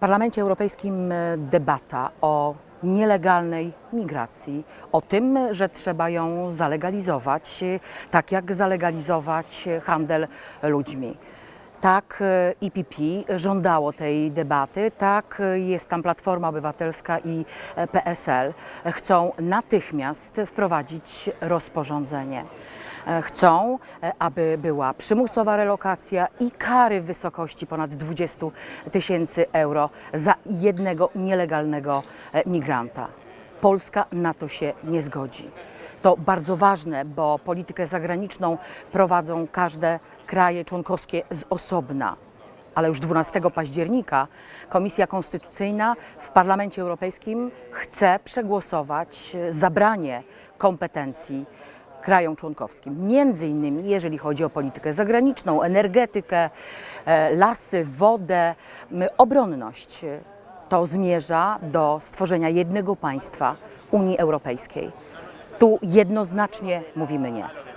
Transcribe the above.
Parlamencie Europejskim e, debata o nielegalnej migracji, o tym, że trzeba ją zalegalizować, e, tak jak zalegalizować handel ludźmi. Tak e, IPP żądało tej debaty, tak jest tam Platforma Obywatelska i PSL. Chcą natychmiast wprowadzić rozporządzenie. E, Chcą, e, aby była przymusowa relokacja i kary w wysokości ponad 20 tysięcy euro za jednego nielegalnego e, migranta. Polska na to się nie zgodzi. To bardzo ważne, bo politykę zagraniczną prowadzą każde kraje członkowskie z osobna. Ale już 12 października Komisja Konstytucyjna w Parlamencie Europejskim chce przegłosować zabranie kompetencji krajom członkowskim. Między innymi, jeżeli chodzi o politykę zagraniczną, energetykę, e, lasy, wodę, obronność. To zmierza do stworzenia jednego państwa Unii Europejskiej. Tu jednoznacznie mówimy nie.